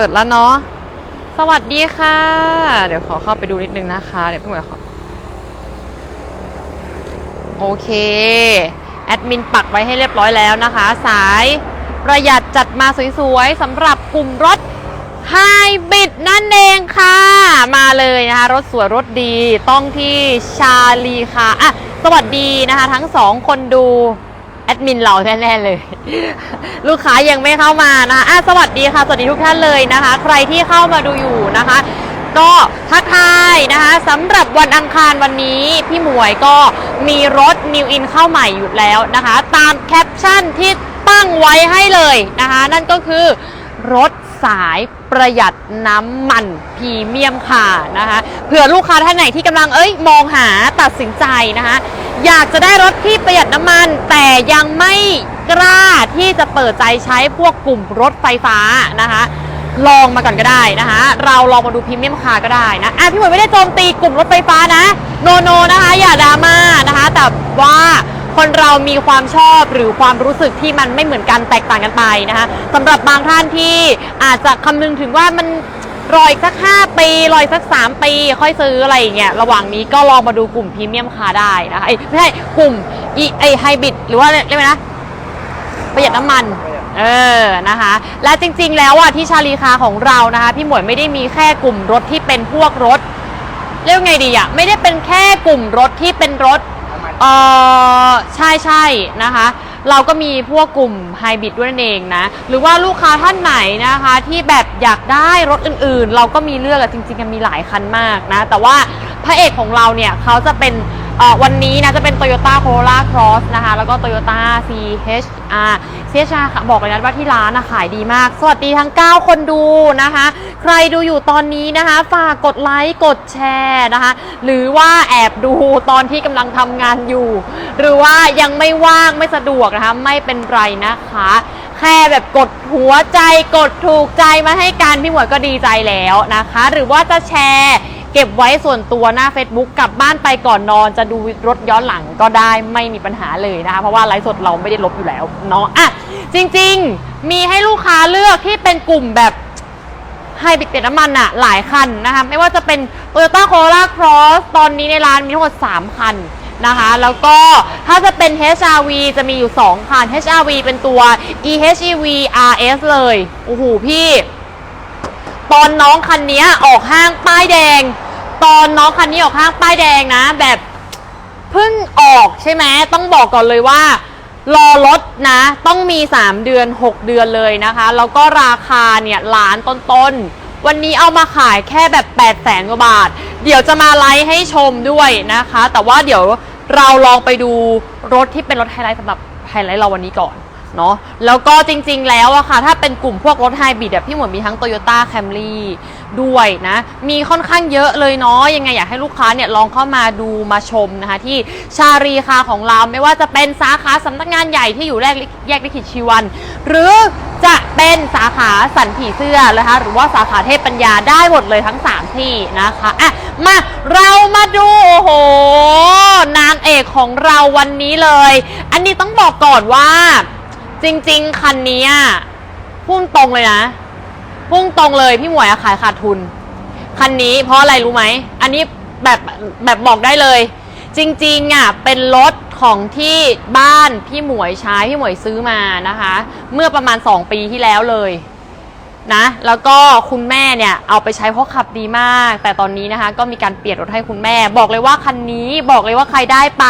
เปิดแล้วเนาะ สวัสดีค่ะ เดี๋ยวขอเข้าไปดูนิดนึงนะคะ เดี๋ยวพี่หมวยขอ โอเค แอดมินปักไว้ให้เรียบร้อยแล้วนะคะ สายประหยัดจัดมาสวยๆสำหรับกลุ่มรถไฮบริดนั่นเองค่ะ มาเลยนะคะ รถสวยรถดีต้องที่ชาลีค่ะอะ สวัสดีนะคะ ทั้งสองคนดู แอดมินเราแน่ๆเลย ลูกค้ายังไม่เข้ามานะอะสวัสดีค่ะ สวัสดีทุกท่านเลยนะคะ ใครที่เข้ามาดูอยู่นะคะ ก็ทักทายนะคะสำหรับวันอังคารวันนี้พี่หมวยก็มีรถ New In เข้าใหม่อยู่แล้วนะคะ ตามแคปชั่นที่ตั้งไว้ให้เลยนะคะ นั่นก็คือรถสายประหยัดน้ำมันพรีเมียมค่ะนะคะเผื่อลูกค้าท่านไหนที่กำลังเอ้ยมองหาตัดสินใจนะคะ อยากจะได้รถที่ประหยัดน้ำมัน แต่ยังไม่กล้าที่จะเปิดใจใช้พวกกลุ่มรถไฟฟ้านะคะ ลองมาก่อนก็ได้นะคะ เราลองมาดูพรีเมียมคาก็ได้นะอะพี่หมวยไม่ได้โจมตีกลุ่มรถไฟฟ้านะ โนโนนะคะอย่าดราม่านะคะ แต่ว่าคนเรามีความชอบหรือความรู้สึกที่มันไม่เหมือนกันแตกต่างกันไปนะคะสำหรับบางท่านที่อาจจะคำนึงถึงว่ามัน รออีกสัก 5 ปีรออีกสัก 3 ปี ค่อยซื้ออะไรอย่างเงี้ยระหว่างนี้ก็ลองมาดูกลุ่มพรีเมียมคาร์ได้นะคะเอ้ไม่ใช่กลุ่มอีไอไฮบริดหรือว่าเรียกว่านะประหยัดน้ำมัน เออนะคะ และจริงๆแล้วอะที่ชาลีคาของเรานะคะ พี่หมวยไม่ได้มีแค่กลุ่มรถที่เป็นพวกรถเรียกไงดีอะไม่ได้เป็นแค่กลุ่มรถที่เป็นรถเออใช่ใช่นะคะ เราก็มีพวกกลุ่มไฮบริดด้วยนั่นเองนะ หรือว่าลูกค้าท่านไหนนะคะ ที่แบบอยากได้รถอื่นๆ เราก็มีเลือกอะจริงๆมันมีหลายคันมากนะ แต่ว่าพระเอกของเราเนี่ยเขาจะเป็น เอ่อวันนี้นะจะเป็น Toyota Corolla Cross นะคะ แล้วก็ Toyota CHR CHR ค่ะบอกเลยนะว่าที่ร้านนะขายดีมาก สวัสดีทั้ง 9 คนดูนะคะ ใครดูอยู่ตอนนี้นะคะ ฝากกดไลค์กดแชร์นะคะ หรือว่าแอบดูตอนที่กำลังทำงานอยู่ หรือว่ายังไม่ว่างไม่สะดวกนะคะ ไม่เป็นไรนะคะ แค่แบบกดหัวใจกดถูกใจมาให้การพี่หมวยก็ดีใจแล้วนะคะ หรือว่าจะแชร์ ก็บไว้ส่วนตัวหน้า Facebook กลับบ้านไปก่อนนอน จะดูรถย้อนหลังก็ได้ไม่มีปัญหาเลยนะคะ เพราะว่าไลฟ์สดเราไม่ได้ลบอยู่แล้วเนาะอะจริงๆ มีให้ลูกค้าเลือกที่เป็นกลุ่มแบบไฮบริดเปลี่ยนน้ำมันอะหลายคันนะคะ ไม่ว่าจะเป็น Toyota Corolla Cross ตอนนี้ในร้านมีทั้งหมด 3 คันนะคะ แล้วก็ถ้าจะเป็น HRV จะมีอยู่ 2 คัน HRV เป็นตัว EHEV RS เลย โอ้โหพี่ ตอนน้องคันนี้ออกห้างป้ายแดง ตอนน้องคันนี้ออกห้างป้ายแดงนะ แบบเพิ่งออกใช่ไหมต้องบอกก่อนเลยว่า รอรถนะ ต้องมี 3 เดือน 6 เดือนเลยนะคะ แล้วก็ราคาเนี่ยล้านต้นๆ วันนี้เอามาขายแค่แบบ 8 0 0แสนกว่าบาท เดี๋ยวจะมาไลฟ์ให้ชมด้วยนะคะ แต่ว่าเดี๋ยวเราลองไปดูรถที่เป็นรถไฮไลท์สำหรับไฮไลท์เราวันนี้ก่อนเนาะแล้วก็จริงๆแล้วอะค่ะ ถ้าเป็นกลุ่มพวกรถไฮบริดอะพี่หมวยมีทั้ง Toyota Camry ด้วยนะ มีค่อนข้างเยอะเลยเนาะยังไงอยากให้ลูกค้าเนี่ยลองเข้ามาดูมาชมนะคะ ที่ชารีคาของเราไม่ว่าจะเป็นสาขาสำนักงานใหญ่ที่อยู่แยกแยกลิขิตชีวัน หรือจะเป็นสาขาสันผีเสื้อนะคะ หรือว่าสาขาเทพปัญญาได้หมดเลยทั้ง 3 ที่นะคะอะมาเรามาดูโอ้โห นางเอกของเราวันนี้เลย อันนี้ต้องบอกก่อนว่า จริง ๆ คันนี้พุ่งตรงเลยนะ พุ่งตรงเลยพี่หมวยอะขายขาดทุน คันนี้เพราะอะไรรู้ไหม อันนี้แบบแบบบอกได้เลย จริงๆอะเป็นรถของที่บ้านพี่หมวยใช้พี่หมวยซื้อมานะคะ เมื่อประมาณ 2 ปีที่แล้วเลย นะ แล้วก็คุณแม่เนี่ยเอาไปใช้เพราะขับดีมาก แต่ตอนนี้นะคะก็มีการเปลี่ยนรถให้คุณแม่ บอกเลยว่าคันนี้บอกเลยว่าใครได้ไป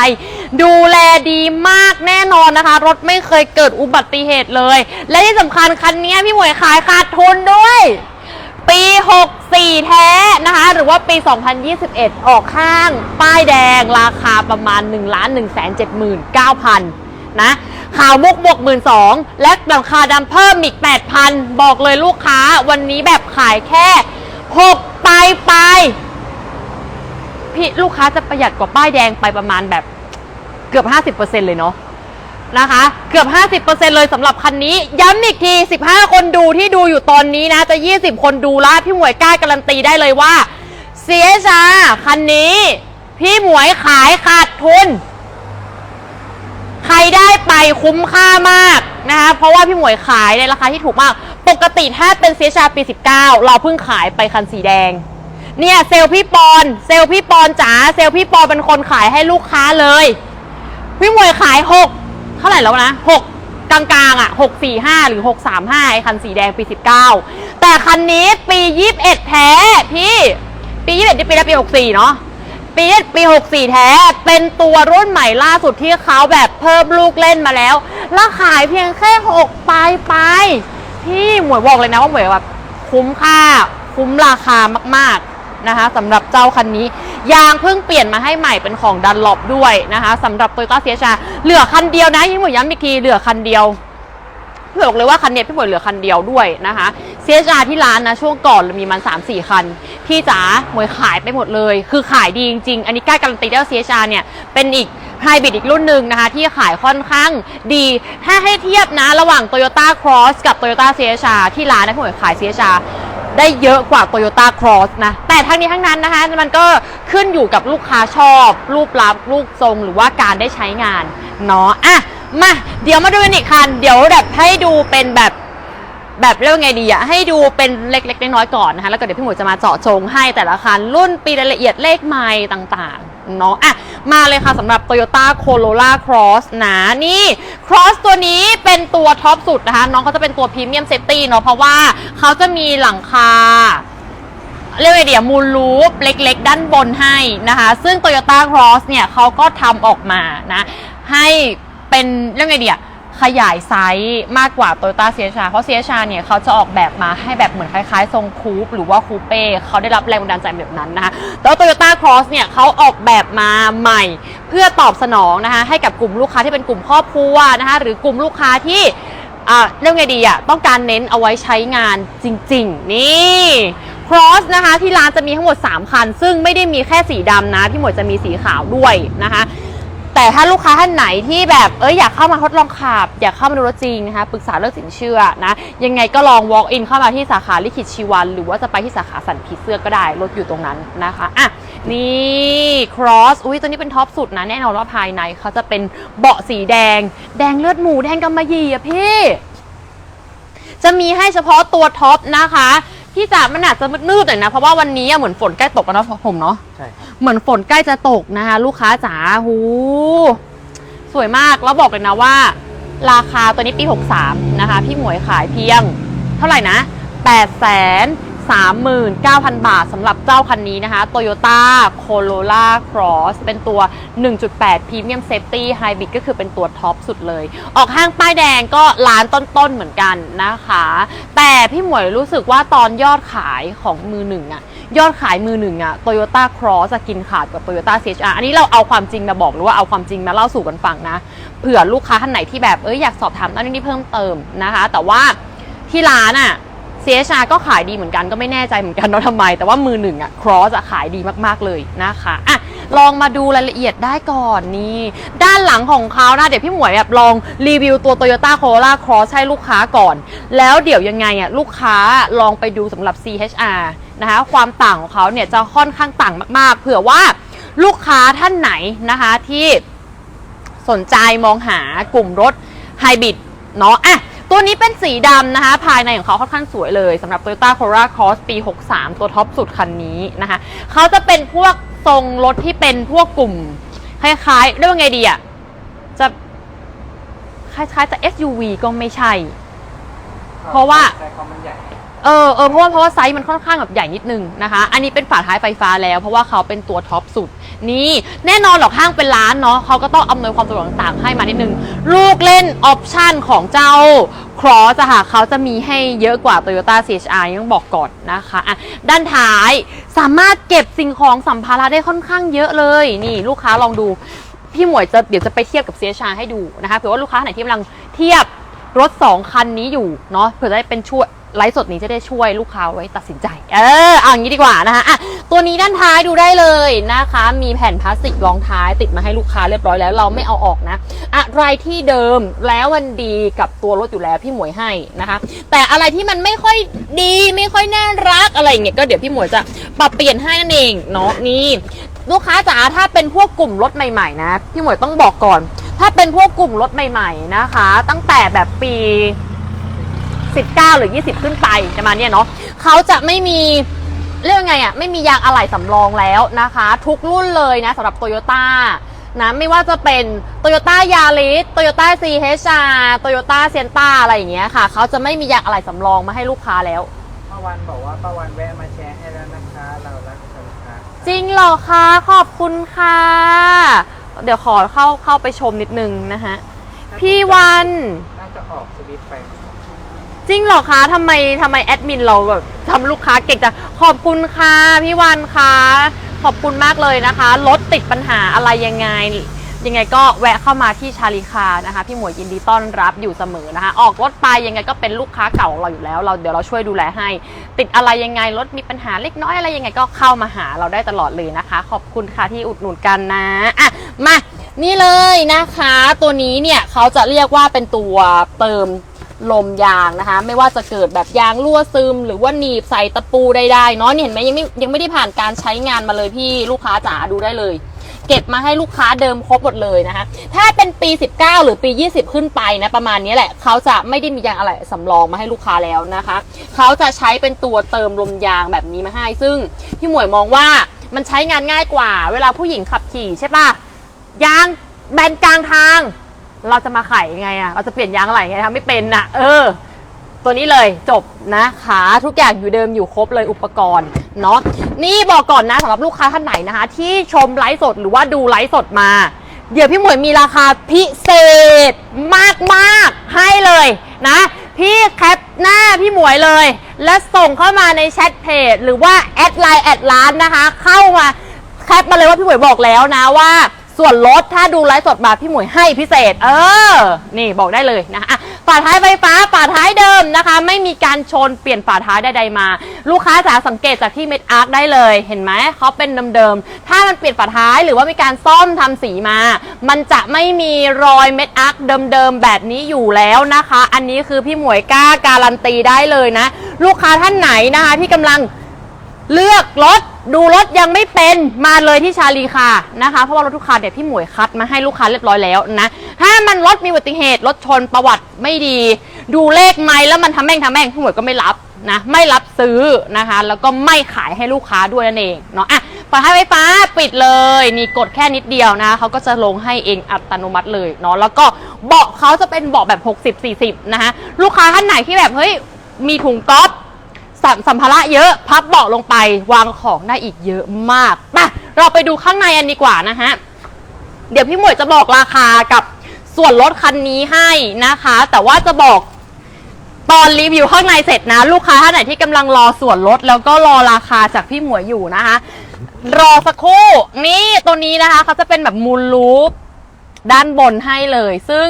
ดูแลดีมากแน่นอนนะคะ รถไม่เคยเกิดอุบัติเหตุเลย และที่สำคัญคันนี้พี่หมวยขายขาดทุนด้วย ปี 64 แท้นะคะ หรือว่าปี 2021 ออกข้าง ป้ายแดง ราคาประมาณ 1 1 7 9 0 0 0 นะขาวมุกบวก12,000และราคาดำเพิ่มอีก8,000บอกเลยลูกค้าวันนี้แบบขายแค่6ปลายปลายพี่ลูกค้าจะประหยัดกว่าป้ายแดงไปประมาณแบบเกือบ 50%เลยเนาะนะคะ เกือบ 50%เลยสำหรับคันนี้ ย้ำอีกที 15 คนดูที่ดูอยู่ตอนนี้นะ จะ 20 คนดูแล้วพี่หมวยกล้าการันตีได้เลยว่าเสียชาคันนี้ พี่หมวยขายขาดทุน ใครได้ไปคุ้มค่ามากนะคะเพราะว่าพี่หมวยขายในราคาที่ถูกมาก ปกติถ้าเป็นเซียชาปี 19 เราเพิ่งขายไปคันสีแดง เนี่ยเซลพี่ปอน เซลพี่ปอนจ๋าเซลพี่ปอนเป็นคนขายให้ลูกค้าเลย พี่มวยขายหกเท่าไหร่แล้วนะหกกลางๆอะหกสี่ห้าหรือหกสามห้าไอ้คันสีแดงปีสิบเก้าแต่คันนี้ปียี่สิบเอ็ดแท้พี่ ปียี่สิบเอ็ดที่ปีแล้วปีหกสี่เนาะ ปีปีหกสี่แท้ เป็นตัวรุ่นใหม่ล่าสุดที่เขาแบบเพิ่มลูกเล่นมาแล้ว แล้วขายเพียงแค่หกปลายปลายพี่หมวยบอกเลยนะว่าหมวยแบบคุ้มค่า คุ้มราคามากๆนะคะสำหรับเจ้าคันนี้ ยางเพิ่งเปลี่ยนมาให้ใหม่เป็นของดันลบด้วยนะคะสำหรับ t o y ต้าเซียชาเหลือคันเดียวนะยิ่งหมวยย้ำอีกทีเหลือคันเดียว บอกเลยว่าคันเนี้ยพี่หมวยเหลือคันเดียวด้วยนะคะเซียชาที่ร้านนะช่วงก่อนเรามีมัน 3 4 คัน พี่จ๋าหมวยขายไปหมดเลย คือขายดีจริงๆ อันนี้กล้าการันตีได้ว่าเซียชาเนี่ยเป็นอีกไฮบริดอีกรุ่นหนึ่งนะคะ ที่ขายค่อนข้างดี ถ้าให้เทียบนะระหว่าง Toyota Cross กับ Toyota c h r ที่ร้านนะพี่หมวยขาย c h r ได้เยอะกว่า Toyota Cross นะ แต่ทั้งนี้ทั้งนั้นนะคะ มันก็ขึ้นอยู่กับลูกค้าชอบ รูปลักษณ์รูปทรงหรือว่าการได้ใช้งานเนาะอะ มาเดี๋ยวมาดูกันอีกคัน เดี๋ยวแบบให้ดูเป็นแบบแบบเรียกว่าไงดีอะให้ดูเป็นเล็กๆน้อยๆก่อนนะคะ แล้วก็เดี๋ยวพี่หมูจะมาเจาะจงให้แต่ละคัน รุ่นปีรายละเอียดเลขไมล์ต่างๆเนาะอะมาเลยค่ะสำหรับ Toyota Corolla Cross นะนี่ Cross ตัวนี้เป็นตัวท็อปสุดนะคะ น้องเขาจะเป็นตัวพรีเมียมเซฟตี้เนาะเพราะว่าเขาจะมีหลังคาเรียกว่าไงเดียมูลลูปเล็กๆ ด้านบนให้นะคะ ซึ่ง Toyota Cross เนี่ยเขาก็ทำออกมานะให้ เป็นเรียกว่าไงเดียขยายไซส์มากกว่า Toyota c h r เพราะ c h r เนี่ยเขาจะออกแบบมาให้แบบเหมือนคล้ายๆ ทรงคูปหรือว่าคูเป้เขาได้รับแรงบันดาลใจแบบนั้นนะคะแต่ว่า Toyota Cross เนี่ยเขาออกแบบมาใหม่ เพื่อตอบสนองนะคะให้กับกลุ่มลูกค้าที่เป็นกลุ่มครอบครัวนะคะหรือกลุ่มลูกค้าที่อ่าเรื่องไงดีอะต้องการเน้นเอาไว้ใช้งานจริง ๆ นี่ Cross นะคะที่ร้านจะมีทั้งหมด 3 คัน ซึ่งไม่ได้มีแค่สีดำนะ พี่หมวยจะมีสีขาวด้วยนะคะ แต่ถ้าลูกค้าท่านไหนที่แบบเอ้ยอยากเข้ามาทดลองขับ อยากเข้ามาดูรถจริงนะคะปรึกษาเรื่องสินเชื่อนะยังไงก็ลอง walk in เข้ามาที่สาขาลิขิตชีวัน หรือว่าจะไปที่สาขาสันผีเสื้อก็ได้รถอยู่ตรงนั้นนะคะอะนี่ cross อุ้ยตัวนี้เป็นท็อปสุดนะแน่นอนว่าภายในเขาจะเป็นเบาะสีแดง แดงเลือดหมูแดงกำมะหยี่อะพี่จะมีให้เฉพาะตัวท็อปนะคะ พี่จ๋ามันอาจจะมืดๆหน่อยนะ เพราะว่าวันนี้อะเหมือนฝนใกล้ตกแล้วเนาะผมเนาะ ใช่เหมือนฝนใกล้จะตกนะคะ ลูกค้าจ๋าหูสวยมากแล้วบอกเลยนะว่า ราคาตัวนี้ปี 63 นะคะ พี่หมวยขายเพียง เท่าไหร่นะ8 3 9 0 0 0 บาทสำหรับเจ้าคันนี้นะคะ Toyota Corolla Cross เป็นตัว 1.8 Premium Safety Hybrid ก็คือเป็นตัวท็อปสุดเลย ออกห้างป้ายแดงก็ล้านต้นๆเหมือนกันนะคะ แต่พี่หมวยรู้สึกว่าตอนยอดขายของมือหนึ่งอะยอดขายมือหนึ่งอะ Toyota Cross จะกินขาดกว่า Toyota CHR อันนี้เราเอาความจริงมาบอกหรือว่าเอาความจริงมาเล่าสู่กันฟังนะ เผื่อลูกค้าท่านไหนที่แบบเอ้ยอยากสอบถามนั่นนี่เพิ่มเติมนะคะ แต่ว่าที่ร้านอะ CHR ก็ขายดีเหมือนกันก็ไม่แน่ใจเหมือนกันเนาทำไม แต่ว่ามือหนึ่งอะ Cross อะขายดีมากๆเลยนะคะอะลองมาดูรายละเอียดได้ก่อนนี่ ด้านหลังของเขานะเดี๋ยวพี่หมวยแบบลองรีวิวตัว Toyota Corolla Cross ให้ลูกค้าก่อน แล้วเดี๋ยวยังไงอะลูกค้าลองไปดูสำหรับ CHR นะคะความต่างของเขาเนี่ยจะค่อนข้างต่างมากๆ เผื่อว่าลูกค้าท่านไหนนะคะที่สนใจมองหากลุ่มรถไฮบริดเนาะอะ ตัวนี้เป็นสีดำนะคะ ภายในของเขาค่อนข้างสวยเลยสำหรับ Toyota Corolla Cross ปี 63 ตัวท็อปสุดคันนี้นะคะ เขาจะเป็นพวกทรงรถที่เป็นพวกกลุ่ม คล้ายๆเรียกว่าไงดีอะจะคล้ายๆจะ SUV ก็ไม่ใช่ เพราะว่าใช่เขามันใหญ่ เออเออเพราะว่าเพราะว่าไซส์มันค่อนข้างแบบใหญ่นิดนึงนะคะ อันนี้เป็นฝาท้ายไฟฟ้าแล้วเพราะว่าเขาเป็นตัวท็อปสุด นี่แน่นอนหรอกห้างเป็นร้านเนาะเขาก็ต้องอำนวยความสะดวกต่างๆให้มานิดนึง ลูกเล่นออปชันของเจ้า Cross อะค่ะเขาจะมีให้เยอะกว่า Toyota CHR ยังบอกก่อนนะคะอะด้านท้ายสามารถเก็บสิ่งของสัมภาระได้ค่อนข้างเยอะเลย นี่ลูกค้าลองดู พี่หมวยจะเดี๋ยวจะไปเทียบกับ CHR ให้ดูนะคะเผื่อว่าลูกค้าไหนที่กำลังเทียบรถ 2 คันนี้อยู่เนาะเผื่อจะได้เป็นช่วย ไลฟ์สดนี้จะได้ช่วยลูกค้าไว้ตัดสินใจ เออเอาอย่างนี้ดีกว่านะคะอะตัวนี้ด้านท้ายดูได้เลยนะคะ มีแผ่นพลาสติกรองท้ายติดมาให้ลูกค้าเรียบร้อยแล้วเราไม่เอาออกนะ อะไรที่เดิมแล้วมันดีกับตัวรถอยู่แล้วพี่หมวยให้นะคะ แต่อะไรที่มันไม่ค่อยดีไม่ค่อยน่ารักอะไรอย่างเงี้ยก็เดี๋ยวพี่หมวยจะปรับเปลี่ยนให้นั่นเองเนาะนี่ลูกค้าจ๋าถ้าเป็นพวกกลุ่มรถใหม่ๆ นะ พี่หมวยต้องบอกก่อน ถ้าเป็นพวกกลุ่มรถใหม่ ๆ นะคะ ตั้งแต่แบบปี 19 หรือ 20 ขึ้นไปประมาณเนี้ยเนาะเขาจะไม่มีเรียกว่าไงอะ่ะไม่มียางอะไหล่สำรองแล้วนะคะ ทุกรุ่นเลยนะสำหรับโตโยต้านะไม่ว่าจะเป็นโตโยต้ายาริสโตโยต้าซีเฮชาโตโยต้าเซนต้าอะไรอย่างเงี้ยค่ะ เขาจะไม่มียางอะไหล่สำรองมาให้ลูกค้าแล้ว ป้าวันบอกว่าป้าวันแวะมาแชร์ให้แล้วนะคะ เรารักกันค่ะจริงเหรอคะขอบคุณค่ะ เดี๋ยวขอเข้าเข้าไปชมนิดนึงนะฮะ พี่วันน่าจะออกสวิตช์ไป จริงเหรอคะทำไมทำไมแอดมินเราแบบทำลูกค้าเก่งจังขอบคุณค่ะพี่วันคะขอบคุณมากเลยนะคะรถติดปัญหาอะไรยังไง ยังไงก็แวะเข้ามาที่ชาลิคานะคะ พี่หมวยยินดีต้อนรับอยู่เสมอนะคะ ออกรถไปยังไงก็เป็นลูกค้าเก่าของเราอยู่แล้วเราเดี๋ยวเราช่วยดูแลให้ ติดอะไรยังไงรถมีปัญหาเล็กน้อยอะไรยังไงก็เข้ามาหาเราได้ตลอดเลยนะคะ ขอบคุณค่ะที่อุดหนุนกันนะอะมานี่เลยนะคะ ตัวนี้เนี่ยเขาจะเรียกว่าเป็นตัวเติม ลมยางนะคะ ไม่ว่าจะเกิดแบบยางรั่วซึม หรือว่าหนีบใส่ตะปูใดๆเนาะเห็นไหมยังไม่ยังไม่ได้ผ่านการใช้งานมาเลยพี่ลูกค้าจ๋าดูได้เลย เก็บมาให้ลูกค้าเดิมครบหมดเลยนะคะ ถ้าเป็นปี 19 หรือปี 20 ขึ้นไปนะประมาณนี้แหละ เขาจะไม่ได้มียางอะไรสำรองมาให้ลูกค้าแล้วนะคะ เขาจะใช้เป็นตัวเติมลมยางแบบนี้มาให้ ซึ่งพี่หมวยมองว่ามันใช้งานง่ายกว่า เวลาผู้หญิงขับขี่ใช่ปะยางแบนกลางทาง เราจะมาไขยังไงอะเราจะเปลี่ยนยางอะไรไงทำไม่เป็นอะเออ ตัวนี้เลยจบนะขาทุกอย่างอยู่เดิมอยู่ครบเลยอุปกรณ์เนาะนี่บอกก่อนนะสำหรับลูกค้าท่านไหนนะคะ ที่ชมไลฟ์สดหรือว่าดูไลฟ์สดมา เดี๋ยวพี่หมวยมีราคาพิเศษมากๆให้เลยนะ พี่แคปหน้าพี่หมวยเลย และส่งเข้ามาในแชทเพจหรือว่าแอดไลน์แอดร้านนะคะ เข้ามาแคปมาเลยว่าพี่หมวยบอกแล้วนะว่า ส่วนลดถ้าดูไลฟ์สดมาพี่หมวยให้พิเศษ เออ นี่บอกได้เลยนะคะฝาท้ายไฟฟ้าฝาท้ายเดิมนะคะ ไม่มีการชนเปลี่ยนฝาท้ายใดๆมา ลูกค้าจ๋าสังเกตจากที่เม็ดอาร์คได้เลย เห็นไหมเขาเป็นเดิมๆถ้ามันเปลี่ยนฝาท้ายหรือว่ามีการซ่อมทำสีมา มันจะไม่มีรอยเม็ดอาร์คเดิมๆแบบนี้อยู่แล้วนะคะ อันนี้คือพี่หมวยกล้าการันตีได้เลยนะ ลูกค้าท่านไหนนะคะที่กำลังเลือกรถ ดูรถยังไม่เป็นมาเลยที่ชาลีค่ะนะคะ เพราะว่ารถทุกคันเนี่ยพี่หมวยคัดมาให้ลูกค้าเรียบร้อยแล้วนะ ถ้ามันรถมีอุบัติเหตุรถชนประวัติไม่ดี ดูเลขไม่แล้วมันทำแม่งทำแม่งพี่หมวยก็ไม่รับนะไม่รับซื้อนะคะ แล้วก็ไม่ขายให้ลูกค้าด้วยนั่นเองเนาะอะฝาท้ายไฟฟ้าปิดเลย นี่กดแค่นิดเดียวนะเขาก็จะลงให้เองอัตโนมัติเลยเนาะแล้วก็เบาะเขาจะเป็นเบาะแบบ 60-40 นะคะลูกค้าท่านไหนที่แบบเฮ้ยมีถุงก๊อฟ สัมสัมภาระเยอะ พับเบาะลงไปวางของได้อีกเยอะมากไปเราไปดูข้างในอันดีกว่านะฮะ เดี๋ยวพี่หมวยจะบอกราคากับส่วนลดคันนี้ให้นะคะ แต่ว่าจะบอกตอนรีวิวข้างในเสร็จนะ ลูกค้าท่านไหนที่กำลังรอส่วนลดแล้วก็รอราคาจากพี่หมวยอยู่นะคะ รอสักครู่ นี่ตัวนี้นะคะเขาจะเป็นแบบมูลลูปด้านบนให้เลย ซึ่ง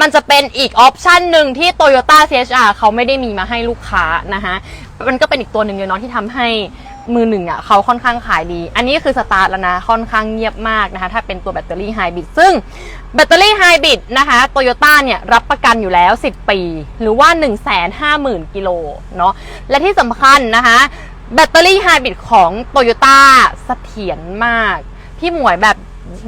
มันจะเป็นอีกออปชันหนึ่งที่ Toyota CHR เขาไม่ได้มีมาให้ลูกค้านะคะ มันก็เป็นอีกตัวหนึ่งเลยเนาะที่ทำให้มือหนึ่งอะเขาค่อนข้างขายดี อันนี้คือสตาร์ทแล้วนะค่อนข้างเงียบมากนะคะ ถ้าเป็นตัวแบตเตอรี่ไฮบริดซึ่งแบตเตอรี่ไฮบริดนะคะโตโยต้าเนี่ยรับประกันอยู่แล้ว 10 ปี หรือว่า 150,000กิโลเนาะและที่สำคัญนะคะ แบตเตอรี่ไฮบริดของโตโยต้าเสถียรมาก พี่หมวยแบบ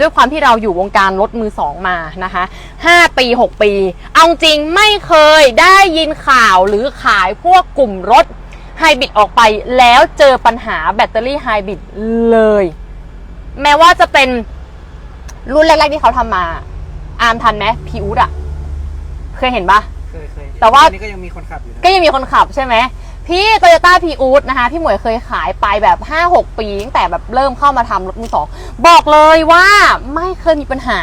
ด้วยความที่เราอยู่วงการรถมือสองมานะคะ5ปี 6 ปี เอาจริงไม่เคยได้ยินข่าวหรือขายพวกกลุ่มรถ ไฮบริดออกไปแล้วเจอปัญหาแบตเตอรี่ไฮบริดเลย แม้ว่าจะเป็นรุ่นแรก ๆ ที่เขาทำมา อาร์มทันไหมพีอูดอะเคยเห็นปะ เคยเคยแต่ว่า อันนี้ก็ยังมีคนขับอยู่นะ ก็ยังมีคนขับใช่ไหม พี่โตโยต้าพีอูดนะคะ พี่หมวยเคยขายไปแบบ 5-6 ปีตั้งแต่แบบเริ่มเข้ามาทำรถมือสอง บอกเลยว่าไม่เคยมีปัญหา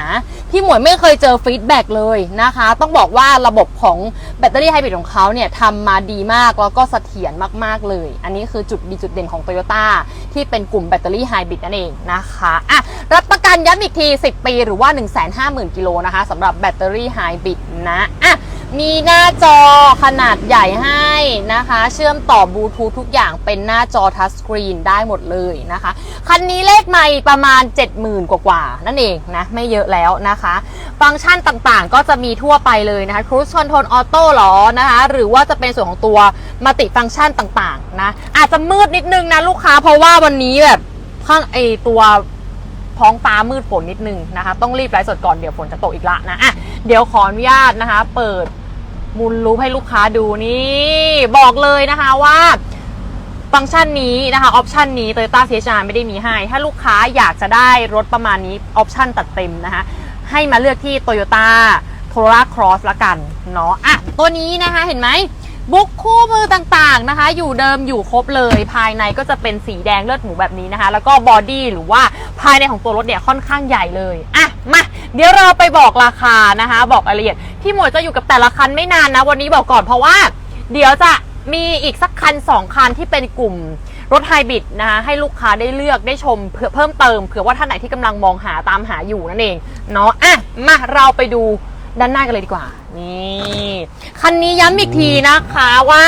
พี่หมวยไม่เคยเจอฟีดแบ็กเลยนะคะ ต้องบอกว่าระบบของแบตเตอรี่ไฮบริดของเขาเนี่ยทำมาดีมากแล้วก็เสถียรมากๆเลย อันนี้คือจุดดีจุดเด่นของโตโยต้าที่เป็นกลุ่มแบตเตอรี่ไฮบริดนั่นเองนะคะอะรับประกันย้ำอีกที 10 ปีหรือว่า 150,000กิโลนะคะสำหรับแบตเตอรี่ไฮบริดนะอะมีหน้าจอขนาดใหญ่ให้นะคะ เชื่อมต่อบลูทูธทุกอย่างเป็นหน้าจอทัชสกรีนได้หมดเลยนะคะ คันนี้เลขไม่ประมาณ 70,000 กว่าๆนั่นเองนะ ไม่เยอะแล้วนะคะ ฟังก์ชันต่างๆก็จะมีทั่วไปเลยนะคะ Cruise Control Auto หรอนะคะ หรือว่าจะเป็นส่วนของตัวมัลติฟังก์ชันต่างๆนะ อาจจะมืดนิดนึงนะลูกค้าเพราะว่าวันนี้แบบข้างไอตัวท้องฟ้ามืดฝนนิดนึงนะคะ ต้องรีบไลฟ์สดก่อนเดี๋ยวฝนจะตกอีกละนะอะเดี๋ยวขออนุญาตนะคะ เปิด มุนรูปให้ลูกค้าดูนี่บอกเลยนะคะว่าฟังก์ชันนี้นะคะออปชันนี้ Toyota c h r ไม่ได้มีให้ ถ้าลูกค้าอยากจะได้รถประมาณนี้ออปชันตัดเต็มนะคะ ให้มาเลือกที่ Toyota Corolla Cross ละกันเนาะอะตัวนี้นะคะเห็นไหมบุ๊กคู่มือต่างๆนะคะ อยู่เดิมอยู่ครบเลยภายในก็จะเป็นสีแดงเลือดหมูแบบนี้นะคะ แล้วก็บอดี้หรือว่าภายในของตัวรถเนี่ยค่อนข้างใหญ่เลย อะ มา เดี๋ยวเราไปบอกราคานะคะ บอกรายละเอียดพี่หมวยจะอยู่กับแต่ละคันไม่นานนะ วันนี้บอกก่อนเพราะว่า เดี๋ยวจะมีอีกสักคัน 2 คันที่เป็นกลุ่มรถไฮบริดนะคะให้ลูกค้าได้เลือกได้ชมเพื่อเพิ่มเติมเผื่อว่าท่านไหนที่กำลังมองหาตามหาอยู่นั่นเองเนาะอะมาเราไปดูด้านหน้ากันเลยดีกว่า นี่ คันนี้ย้ำอีกทีนะคะว่า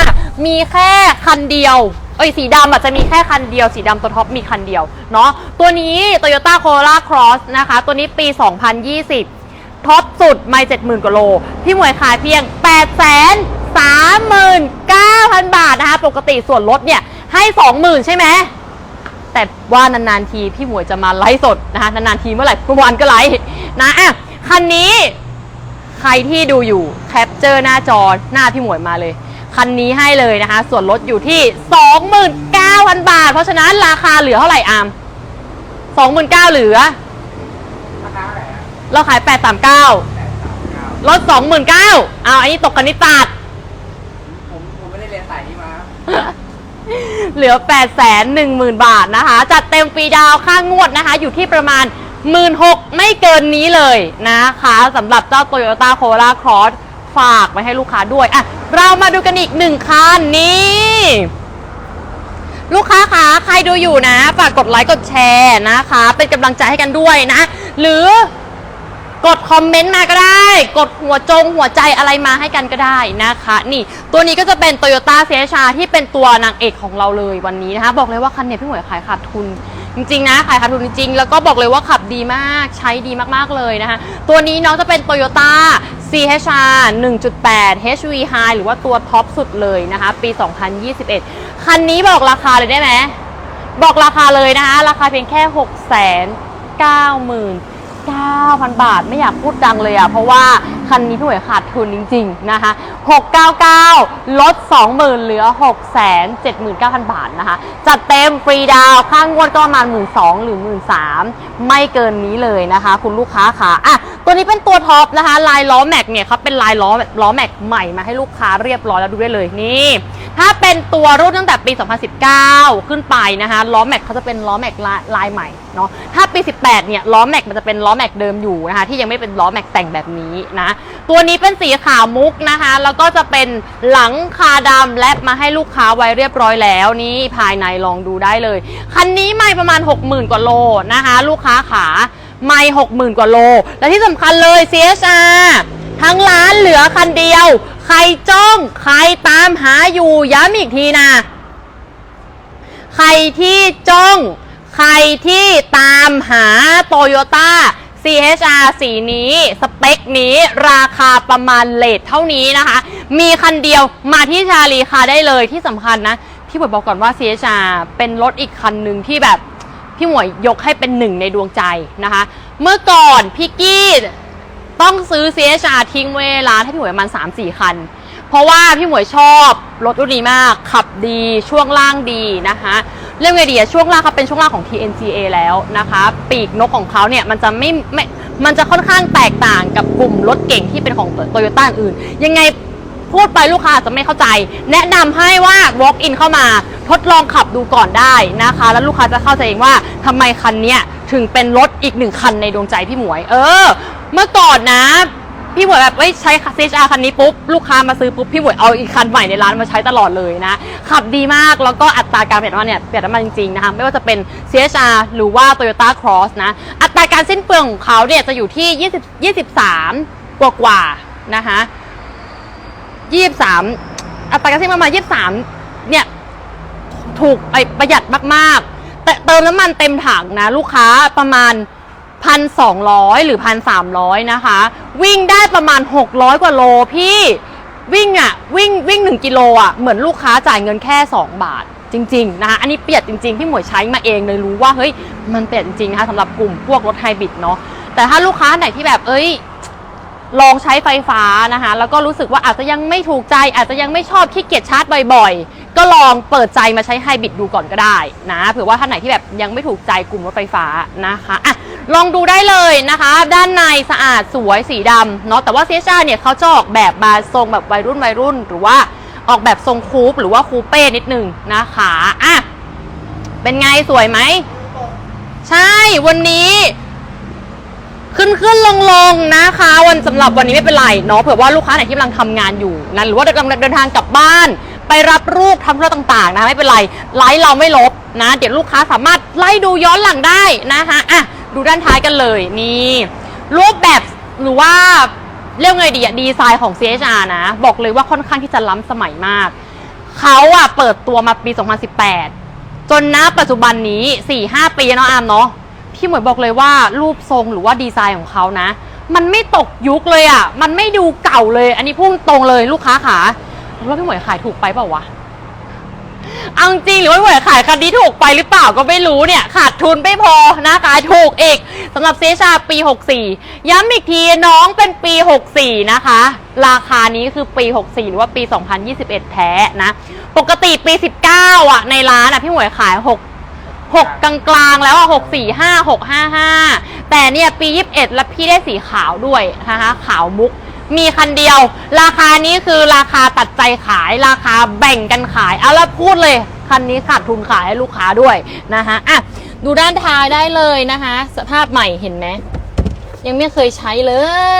มีแค่คันเดียว เอ้ยสีดำอาจจะมีแค่คันเดียว สีดำตัวท็อปมีคันเดียวเนาะตัวนี้ Toyota Corolla Cross นะคะ ตัวนี้ปี 2020 ท็อปสุดไม่เจ็ดหมื่นกว่าโล พี่หมวยขายเพียง 8 3 9 0 0 0 บาทนะคะ ปกติส่วนลดเนี่ยให้ 20,000 ใช่ไหมแต่ว่านานๆทีพี่หมวยจะมาไลฟ์สดนะคะนานๆทีเมื่อไหร่เมื่อวานก็ไลฟ์นะอะคันนี้ใครที่ดูอยู่แคปเจอร์หน้าจอหน้าพี่หมวยมาเลย คันนี้ให้เลยนะคะ ส่วนลดอยู่ที่ 29,000 บาท เพราะฉะนั้นราคาเหลือเท่าไหร่อาม29,000เหลือราคาเท่าไหร่อะเราขาย 839แปดสามเก้าลด29,000เอาอันนี้ตกกันนิตศาสตร์ผมผมไม่ได้เรียนสายนี้มา เหลือ 8 1 0 0 0 0 บาทนะคะ จัดเต็มฟรีดาวน์ค่างวดนะคะ อยู่ที่ประมาณ 16,000ไม่เกินนี้เลยนะคะสำหรับเจ้า Toyota Corolla Cross ฝากไว้ให้ลูกค้าด้วยอะเรามาดูกันอีกหนึ่งคันนี่ลูกค้าคะใครดูอยู่นะ ฝากกดไลค์กดแชร์นะคะ เป็นกำลังใจให้กันด้วยนะ หรือกดคอมเมนต์มาก็ได้ กดหัวจงหัวใจอะไรมาให้กันก็ได้นะคะ นี่ ตัวนี้ก็จะเป็น Toyota c h r ที่เป็นตัวนางเอกของเราเลยวันนี้นะคะ บอกเลยว่าคันเนี้ยพี่หมวยขายขาดทุน จริงๆนะ ขายขาดทุนจริงๆ แล้วก็บอกเลยว่าขับดีมากใช้ดีมากๆเลยนะคะ ตัวนี้น้องจะเป็น Toyota CHR 1.8 HV High หรือว่าตัวท็อปสุดเลยนะคะ ปี 2021 คันนี้บอกราคาเลยได้ไหม บอกราคาเลยนะคะ ราคาเพียงแค่ 6 9 9 0 0 9,000 บาทไม่อยากพูดดังเลยอะ่ะ เพราะว่าคันนี้พี่หวยขาดทุนจริง ๆ นะคะ 699 ลด 20,000 เหลือ 679,000 บาทนะคะ จัดเต็มฟรีดาวน์ค่างวดก็ประมาณ 12,000 หรือ 13,000 ไม่เกินนี้เลยนะคะ คุณลูกค้าค่ะอะ ตัวนี้เป็นตัวท็อปนะคะ ลายล้อแม็กเนี่ยเขาเป็นลายล้อล้อแม็กใหม่มาให้ลูกค้าเรียบร้อยแล้วดูได้เลยนี่ถ้าเป็นตัวรุ่นตั้งแต่ปี 2019 ขึ้นไปนะคะล้อแม็กเขาจะเป็นล้อแม็กลายลายใหม่เนาะถ้าปี 18 เนี่ยล้อแม็กมันจะเป็นล้อแม็กเดิมอยู่นะคะที่ยังไม่เป็นล้อแม็กแต่งแบบนี้นะตัวนี้เป็นสีขาวมุกนะคะ แล้วก็จะเป็นหลังคาดำและมาให้ลูกค้าไว้เรียบร้อยแล้วนี่ภายในลองดูได้เลยคันนี้ไม่ประมาณ 60,000 กว่าโลนะคะ ลูกค้าขา ไม่60,000กว่าโล และที่สำคัญเลย CSR ทั้งร้านเหลือคันเดียว ใครจ้อง ใครตามหาอยู่ย้ำอีกทีนะ ใครที่จ้อง ใครที่ตามหา Toyota CHR สีนี้ สเปคนี้ราคาประมาณเลทเท่านี้นะคะ มีคันเดียวมาที่ชาลีคาได้เลยที่สำคัญนะ พี่หมวยบอกก่อนว่า CHR เป็นรถอีกคันหนึ่งที่แบบ พี่หมวยยกให้เป็นหนึ่งในดวงใจนะคะ เมื่อก่อนพี่กี้ต้องซื้อ CHR ทิ้งไว้ในร้านให้พี่หมวยประมาณ3 4 คัน เพราะว่าพี่หมวยชอบรถรุ่นนี้มาก ขับดีช่วงล่างดีนะคะเรื่องไงดีอะช่วงล่างเขาเป็นช่วงล่างของ TNGA แล้วนะคะ ปีกนกของเขาเนี่ยมันจะไม่ไม่มันจะค่อนข้างแตกต่างกับกลุ่มรถเก่งที่เป็นของโตโยต้าอื่น ยังไง พูดไปลูกค้าอาจจะไม่เข้าใจ แนะนำให้ว่า walk in เข้ามา ทดลองขับดูก่อนได้นะคะ แล้วลูกค้าจะเข้าใจเองว่าทำไมคันเนี้ยถึงเป็นรถอีกหนึ่งคันในดวงใจพี่หมวย เออ เมื่อก่อนนะ พี่หมวยแบบเอ้ยใช้ซีชาคันนี้ปุ๊บ ลูกค้ามาซื้อปุ๊บ พี่หมวยเอาอีกคันใหม่ในร้านมาใช้ตลอดเลยนะ ขับดีมากแล้วก็อัตราการเปลี่ยนน้ำมันเนี่ยเปลี่ยนน้ำมันจริงๆนะคะไม่ว่าจะเป็น CHR หรือว่า Toyota Cross นะ อัตราการสิ้นเปลืองของเขาเนี่ยจะอยู่ที่20 23 กว่ากว่าๆนะคะ 23อัตราการสิ้นประมาณ23เนี่ยถูกไอประหยัดมากๆ แต่เติมน้ำมันเต็มถังนะ ลูกค้าประมาณ1,200หรือ1,300นะคะ วิ่งได้ประมาณ600กว่าโลพี่วิ่งอะวิ่งวิ่ง1กิโลอะเหมือนลูกค้าจ่ายเงินแค่ 2 บาทจริงๆนะคะอันนี้เปียดจริงๆพี่หมวยใช้มาเองเลยรู้ว่าเฮ้ยมันเปียดจริงๆนะคะสำหรับกลุ่มพวกรถไฮบริดเนาะแต่ถ้าลูกค้าไหนที่แบบเอ้ย ลองใช้ไฟฟ้านะคะ แล้วก็รู้สึกว่าอาจจะยังไม่ถูกใจ อาจจะยังไม่ชอบขี้เกียจชาร์จบ่อยๆ ก็ลองเปิดใจมาใช้ไฮบริดดูก่อนก็ได้นะเผื่อว่าท่านไหนที่แบบยังไม่ถูกใจกลุ่มรถไฟฟ้านะคะอะลองดูได้เลยนะคะ ด้านในสะอาดสวยสีดำเนาะแต่ว่าเซชาเนี่ยเขาจะออกแบบมาทรงแบบวัยรุ่นวัยรุ่น หรือว่าออกแบบทรงคูปหรือว่าคูเป้นิดนึงนะคะอะเป็นไงสวยไหมใช่วันนี้ ขึ้นขึ้นลงลงนะคะ วันสำหรับวันนี้ไม่เป็นไรเนาะเผื่อว่าลูกค้าไหนที่กำลังทำงานอยู่นะหรือว่ากำลังเดินทางกลับบ้าน ไปรับรูปทำธุระต่างๆนะไม่เป็นไรไลฟ์เราไม่ลบนะ เดี๋ยวลูกค้าสามารถไล่ดูย้อนหลังได้นะคะอะดูด้านท้ายกันเลยนี่รูปแบบหรือว่าเรียกไงดีอะดีไซน์ของ CHR นะ บอกเลยว่าค่อนข้างที่จะล้ำสมัยมาก เขาอะเปิดตัวมาปี 2018 จนณปัจจุบันนี้ 4-5 ปีเนาะอามเนาะ พี่หมวยบอกเลยว่ารูปทรงหรือว่าดีไซน์ของเขานะ มันไม่ตกยุคเลยอะ่ะ มันไม่ดูเก่าเลย อันนี้พุ่งตรงเลยลูกค้าขาแล้วพี่หมวยขายถูกไปเปล่าวะเอาจริงหรือว่าพี่หมวยขายคันนี้ถูกไปหรือเปล่าก็ไม่รู้เนี่ย ขาดทุนไม่พอนะขายถูกอีกสำหรับเซชาปี 64 ย้ำอีกทีน้องเป็นปี 64 นะคะ ราคานี้คือปี 64 หรือว่าปี 2021 แท้นะ ปกติปี 19 อะ ในร้านอะพี่หมวยขาย 6 หกกลางๆ แล้วอะหกสี่ห้าหกห้าห้าแต่เนี่ยปียี่สิบเอ็ดแล้วพี่ได้สีขาวด้วยนะคะขาวมุก มีคันเดียว ราคานี้คือราคาตัดใจขายราคาแบ่งกันขาย เอาแล้วพูดเลย คันนี้ขาดทุนขายให้ลูกค้าด้วยนะคะอะดูด้านท้ายได้เลยนะคะ สภาพใหม่เห็นไหมยังไม่เคยใช้เล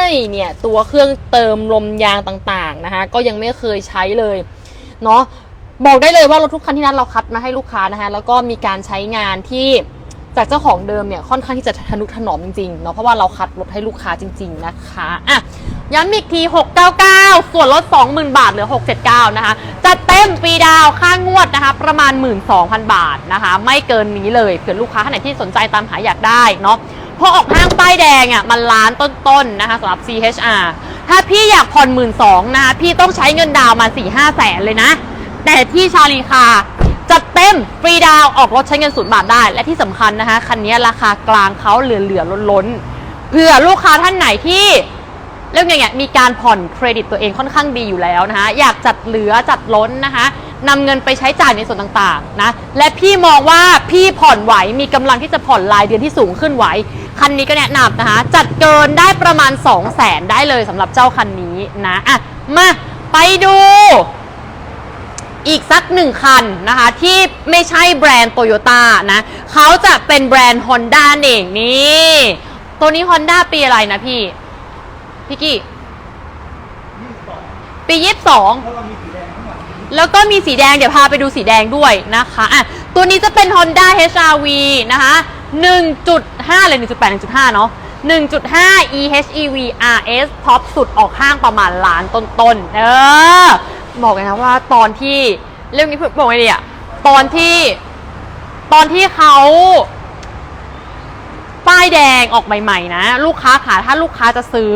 ยเนี่ยตัวเครื่องเติมลมยางต่างๆนะคะ ก็ยังไม่เคยใช้เลยเนาะ บอกได้เลยว่ารถทุกคันที่นัดเราคัดมาให้ลูกค้านะคะแล้วก็มีการใช้งานที่จากเจ้าของเดิมเนี่ยค่อนข้างที่จะทนุถนอมจริงๆเนาะเพราะว่าเราคัดรถให้ลูกค้าจริง ๆนะคะอะย้ำอีกที 699 ส่วนลด 20,000 บาทเหลือ 679 นะคะ จะเต็มฟรีดาวค่างวดนะคะ ประมาณ 12,000 บาทนะคะ ไม่เกินนี้เลยเผื่อลูกค้าท่านไหนที่สนใจตามหาอยากได้เนาะพอออกห้างป้ายแดงอะมันล้านต้นๆนะคะสำหรับ CHR ถ้าพี่อยากผ่อนหมื่นสองนะคะพี่ต้องใช้เงินดาวมา4ี่ห้าแสนเลยนะ แต่ที่ชาลีคาจัดเต็มฟรีดาวออกรถใช้เงินศูนย์บาทได้ และที่สำคัญนะคะคันนี้ราคากลางเขาเหลือๆล้นๆเผื่อลูกค้าท่านไหนที่เรื่องอย่างเงี้ยมีการผ่อนเครดิตตัวเองค่อนข้างดีอยู่แล้วนะคะอยากจัดเหลือจัดล้นนะคะนำเงินไปใช้จ่ายในส่วนต่างๆนะและพี่มองว่าพี่ผ่อนไหวมีกำลังที่จะผ่อนรายเดือนที่สูงขึ้นไหวคันนี้ก็แนะนำนะคะจัดเกินได้ประมาณ 2 0 0แสนได้เลยสำหรับเจ้าคันนี้นะอะมาไปดู อีกสักหนึ่งคันนะคะ ที่ไม่ใช่แบรนด์โตโยต้านะเขาจะเป็นแบรนด์ Honda เองนี่ ตัวนี้ Honda ปีอะไรนะพี่ พี่กี้ปียี่สิบสองแล้วก็มีสีแดงเดี๋ยวพาไปดูสีแดงด้วยนะคะอะตัวนี้จะเป็น Honda HRV นะคะ 1.5เลย1.8 1.5 เนาะ1.5 eHEV RS ท็อปสุดออกห้างประมาณล้านต้นๆ เออ บอกเลยนะว่าตอนที่เรื่องนี้บอกไงดีอะตอนที่ ตอนที่เขาป้ายแดงออกใหม่ๆนะ ลูกค้าขาถ้าลูกค้าจะซื้อ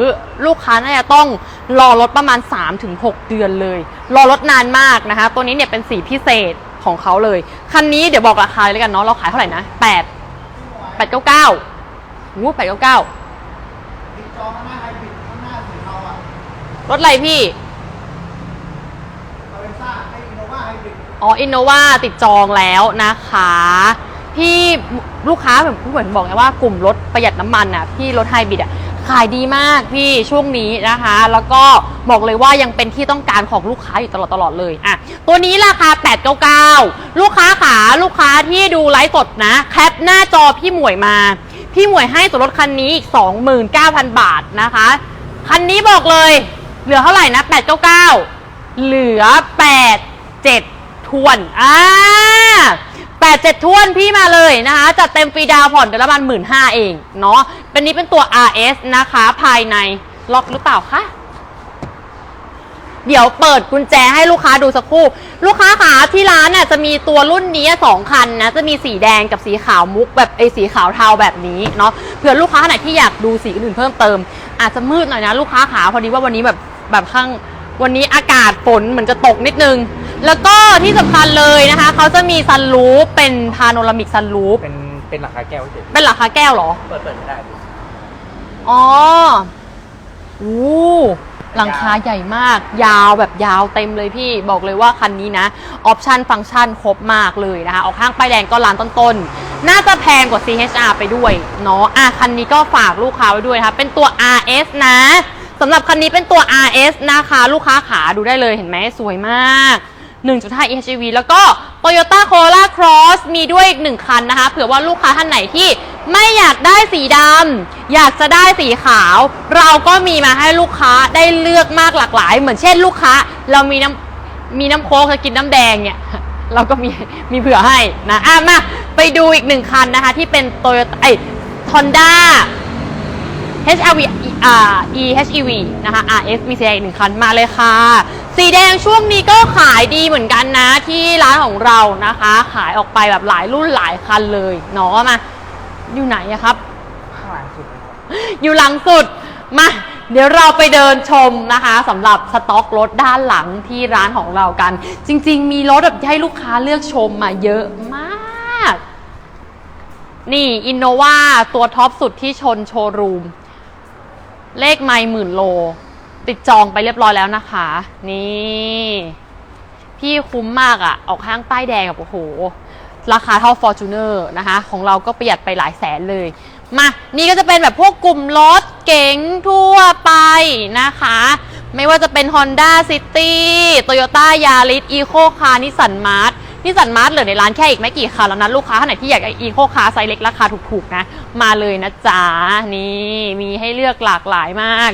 ลูกค้าน่าจะต้องรอรถประมาณ 3-6 เดือนเลย รอรถนานมากนะคะ ตัวนี้เนี่ยเป็นสีพิเศษของเขาเลย คันนี้เดี๋ยวบอกราคาเลยกันเนาะเราขายเท่าไหร่นะ8 899งู899ติดจอข้างหน้าไฮบริดข้างหน้ารถอะไรพี่ ลาเวนซ่าไออินโนวาไฮบริด อ๋ออินโนวาติดจองแล้วนะคะพี่ลูกค้าแบบเหมือนบอกไงว่ากลุ่มรถประหยัดน้ำมันอะพี่รถไฮบริดอะขายดีมากพี่ช่วงนี้นะคะ แล้วก็บอกเลยว่ายังเป็นที่ต้องการของลูกค้าอยู่ตลอดตลอดเลยอะตัวนี้ราคา 899 ลูกค้าขาลูกค้าที่ดูไลฟ์สดนะแคปหน้าจอพี่หมวยมา พี่หมวยให้ส่วนลดคันนี้อีก 29,000 บาทนะคะ คันนี้บอกเลย เหลือเท่าไหร่นะ 899 เหลือ 8 7 ทวนอ่าแปดเจ็ดทวนพี่มาเลยนะคะจัดเต็มฟรีดาวผ่อนเดือนละประมาณหมื่นห้าเองเนาะเป็นนี้เป็นตัว RS นะคะภายในล็อกหรือเปล่าคะเดี๋ยวเปิดกุญแจให้ลูกค้าดูสักครู่ ลูกค้าขาที่ร้านน่ะจะมีตัวรุ่นนี้สองคันนะ จะมีสีแดงกับสีขาวมุกแบบไอสีขาวเทาแบบนี้เนาะเผื่อลูกค้าไหนที่อยากดูสีอื่นเพิ่มเติม อาจจะมืดหน่อยนะ ลูกค้าขาพอดีว่าวันนี้แบบแบบข้างวันนี้อากาศฝนเหมือนจะตกนิดนึง แล้วก็ที่สำคัญเลยนะคะ เขาจะมีซันรูปเป็นพาโนรามิกซันรูปเป็นเป็นราคาแก้วเฉยเป็นหลังคาแก้วเหรอ เปิดเปิดไม่ได้อ๋ออู้หลังคาใหญ่มาก ยาวแบบยาวเต็มเลยพี่บอกเลยว่าคันนี้นะออปชันฟังก์ชันครบมากเลยนะคะ ออกข้างป้ายแดงก็ล้านต้นๆ น่าจะแพงกว่า CHR ไปด้วยเนาะอะคันนี้ก็ฝากลูกค้าไว้ด้วยนะคะเป็นตัว RS นะสำหรับคันนี้เป็นตัว RS นะคะ ลูกค้าขาดูได้เลยเห็นไหมสวยมาก 1.5 EHEV แล้วก็ Toyota Corolla Cross มีด้วยอีกหนึ่งคันนะคะ เผื่อว่าลูกค้าท่านไหนที่ไม่อยากได้สีดำอยากจะได้สีขาว เราก็มีมาให้ลูกค้าได้เลือกมากหลากหลาย เหมือนเช่นลูกค้า เรามีน้ำมีน้ำโค้กจะกินน้ำแดงเนี่ยเราก็มีมีเผื่อให้นะอะมาไปดูอีกหนึ่งคันนะคะที่เป็น Toyota ไอ้ Honda HRV อ่า EHEV นะคะ RS มีสีแดงอีกหนึ่งคันมาเลยค่ะ สีแดงช่วงนี้ก็ขายดีเหมือนกันนะที่ร้านของเรานะคะ ขายออกไปแบบหลายรุ่นหลายคันเลยเนาะมา อยู่ไหนอะครับ ข้างหลังสุดเลยครับอยู่หลังสุดมาเดี๋ยวเราไปเดินชมนะคะสำหรับสต็อกรถด้านหลังที่ร้านของเรากัน จริง ๆ มีรถแบบให้ลูกค้าเลือกชมมาเยอะมาก นี่อินโนวาตัวท็อปสุดที่ชนโชว์รูม เลขไม่หมื่นโล ติดจองไปเรียบร้อยแล้วนะคะ นี่ พี่คุ้มมากอะ่ะ ออกข้างป้ายแดงกับโอ้โห ราคาเท่า Fortuner นะคะ ของเราก็ประหยัดไปหลายแสนเลย มา นี่ก็จะเป็นแบบพวกกลุ่มรถเก๋งทั่วไปนะคะ ไม่ว่าจะเป็น Honda City Toyota Yaris Eco Car Nissan March นิสสันมาร์ทเหลือในร้านแค่อีกไม่กี่คันแล้วนะลูกค้าท่านไหนที่อยากได้อีโคคาร์ไซส์เล็กราคาถูกๆนะ มาเลยนะจ๊ะ นี่มีให้เลือกหลากหลายมาก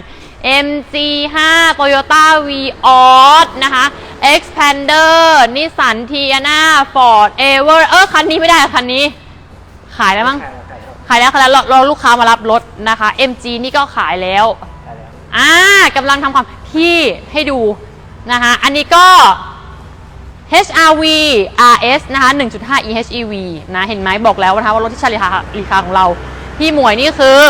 MG5 Toyota Vios นะคะ Expander Nissan Tiana Ford Ever เออคันนี้ไม่ได้คันนี้ ขายแล้วมั้งขายแล้วขายแล้วขายแล้วขายแล้วรอรอลูกค้ามารับรถนะคะ MG นี่ก็ขายแล้วขายแล้วอ่ากำลังทำความที่ให้ดูนะคะ อันนี้ก็ HRV RS นะคะ 1.5 EHEV นะ เห็นไหมบอกแล้วนะคะว่ารถที่ชาลีคาลีคาของเรา พี่หมวยนี่คือ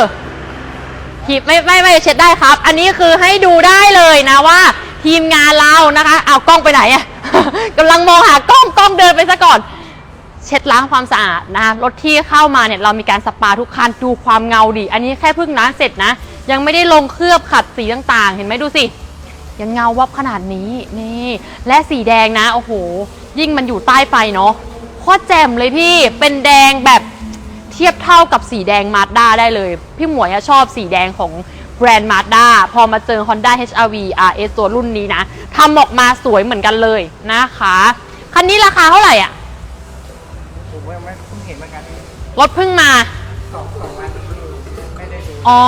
ทีมไม่ไม่ไม่เช็ดได้ครับ อันนี้คือให้ดูได้เลยนะว่าทีมงานเรานะคะเอากล้องไปไหนอะกำลังมองหากล้องกล้องเดินไปซะก่อน เช็ดล้างความสะอาดนะคะรถที่เข้ามาเนี่ยเรามีการสปาทุกคันดูความเงาดี อันนี้แค่เพิ่งล้างเสร็จนะ ยังไม่ได้ลงเคลือบขัดสีต่างๆ เห็นไหมดูสิ ยังเงาวับขนาดนี้นี่ และสีแดงนะโอ้โห ยิ่งมันอยู่ใต้ไฟเนาะโคตรแจ่มเลยพี่เป็นแดงแบบเทียบเท่ากับสีแดงมาด้าได้เลย พี่หมวยชอบสีแดงของแบรนด์มาด้าพอมาเจอ Honda HRV RS ตัวรุ่นนี้นะทำออกมาสวยเหมือนกันเลยนะคะ คันนี้ราคาเท่าไหร่อะผมว่าไม่เพิ่งเห็นเหมือนกันรถเพิ่งมาสองสองวันไม่ได้ดูอ๋อ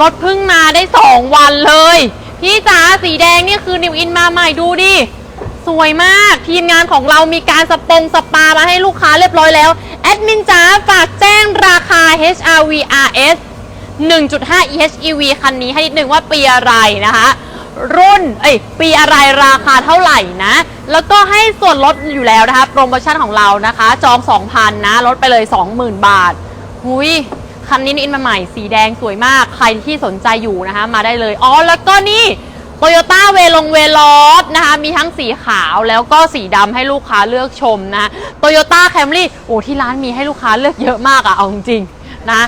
รถเพิ่งมาได้2วันเลย พี่จ๋าสีแดงนี่คือนิวอินมาใหม่ดูดิ สวยมากทีมงานของเรามีการสปงสปามาให้ลูกค้าเรียบร้อยแล้ว แอดมินจ๋าฝากแจ้งราคา HRV RS 1.5 EHEV คันนี้ให้นิดนึงว่าปีอะไรนะคะ รุ่น เอ้ย ปีอะไรราคาเท่าไหร่นะ แล้วก็ให้ส่วนลดอยู่แล้วนะคะ โปรโมชั่นของเรานะคะ จอง 2,000 นะ ลดไปเลย 20,000 บาท หุย คันนี้นี่อินมาใหม่สีแดงสวยมาก ใครที่สนใจอยู่นะคะ มาได้เลย อ๋อ แล้วก็นี่โตโยต้าเวลงเวลอสนะคะ มีทั้งสีขาวแล้วก็สีดำให้ลูกค้าเลือกชมนะโตโยต้าแคมรี่โอ้ที่ร้านมีให้ลูกค้าเลือกเยอะมากอะเอาจริงๆนะ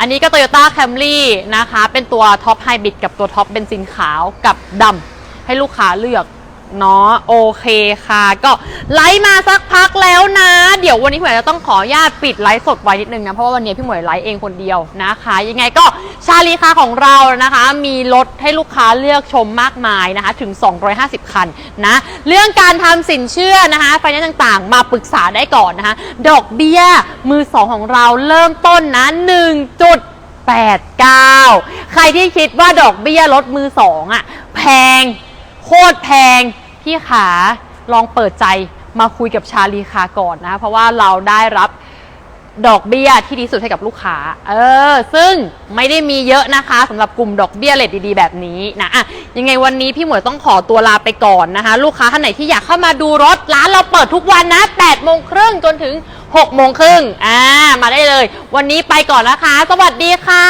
อันนี้ก็ Toyota Camry นะคะ เป็นตัวท็อปไฮบริดกับตัวท็อปเบนซินขาวกับดำให้ลูกค้าเลือก เนาะโอเคค่ะ ก็ไลฟ์มาสักพักแล้วนะ เดี๋ยววันนี้พี่หมวยจะต้องขออนุญาตปิดไลฟ์สดไว้นิดนึงนะเพราะว่าวันนี้พี่หมวยไลฟ์เองคนเดียวนะคะ ยังไงก็ชาลีคาของเรานะคะ มีรถให้ลูกค้าเลือกชมมากมายนะคะ ถึง 250 คันนะเรื่องการทำสินเชื่อนะคะไฟแนนซ์ต่างๆ มาปรึกษาได้ก่อนนะคะ ดอกเบี้ยมือสองของเราเริ่มต้นนะ1จุด89 ใครที่คิดว่าดอกเบี้ยรถมือสองอะแพง โคตรแพง พี่ขาลองเปิดใจมาคุยกับชาลีคาก่อนนะเพราะว่าเราได้รับดอกเบี้ยที่ดีสุดให้กับลูกค้า เออ ซึ่งไม่ได้มีเยอะนะคะสำหรับกลุ่มดอกเบี้ยเลทดีๆ แบบนี้นะอะยังไงวันนี้พี่หมวยต้องขอตัวลาไปก่อนนะคะ ลูกค้าท่านไหนที่อยากเข้ามาดูรถร้านเราเปิดทุกวันนะ8โมงครึ่งจนถึง6โมงครึ่งอ่า มาได้เลย วันนี้ไปก่อนนะคะ สวัสดีค่ะ